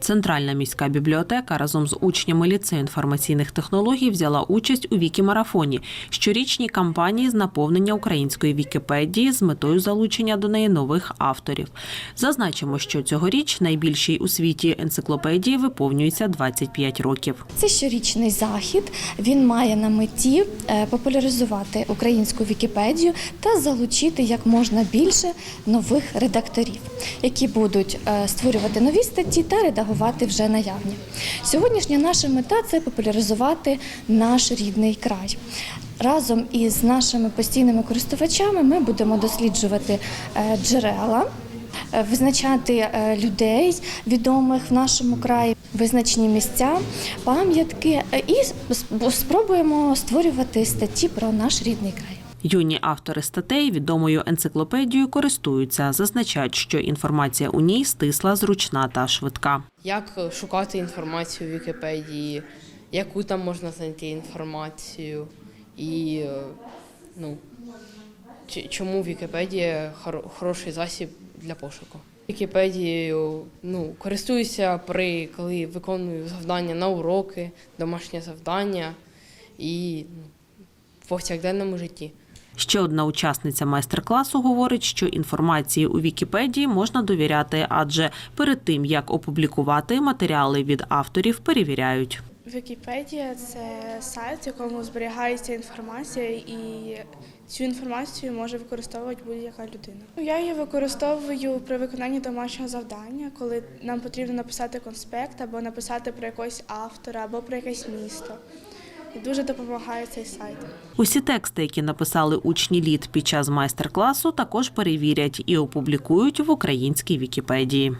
Центральна міська бібліотека разом з учнями ліцею інформаційних технологій взяла участь у Вікімарафоні, щорічній кампанії з наповнення української Вікіпедії з метою залучення до неї нових авторів. Зазначимо, що цьогоріч найбільшій у світі енциклопедії виповнюється 25 років. Це щорічний захід. Він має на меті е, популяризувати українську Вікіпедію та залучити як можна більше нових редакторів, які будуть е, створювати нові статті та редагувати вже наявні. Сьогоднішня наша мета це популяризувати наш рідний край. Разом із нашими постійними користувачами ми будемо досліджувати е, джерела. е, Визначати е, людей відомих в нашому краї, визначені місця, пам'ятки і спробуємо створювати статті про наш рідний край. Юні автори статей відомою енциклопедією користуються, зазначають, що інформація у ній стисла, зручна та швидка. Як шукати інформацію в Вікіпедії, яку там можна знайти інформацію, і ну, чому Вікіпедія хор- хороший засіб для пошуку. Вікіпедією ну, користуюся при коли виконую завдання на уроки, домашнє завдання і ну, в повсякденному житті. Ще одна учасниця майстер-класу говорить, що інформації у Вікіпедії можна довіряти, адже перед тим як опублікувати матеріали від авторів перевіряють. Вікіпедія це сайт, в якому зберігається інформація, і цю інформацію може використовувати будь-яка людина. Ну, Я її використовую при виконанні домашнього завдання, коли нам потрібно написати конспект або написати про якогось автора, або про якесь місто. І дуже допомагає цей сайт. Усі тексти, які написали учні літ під час майстер-класу, також перевірять і опублікують в українській Вікіпедії.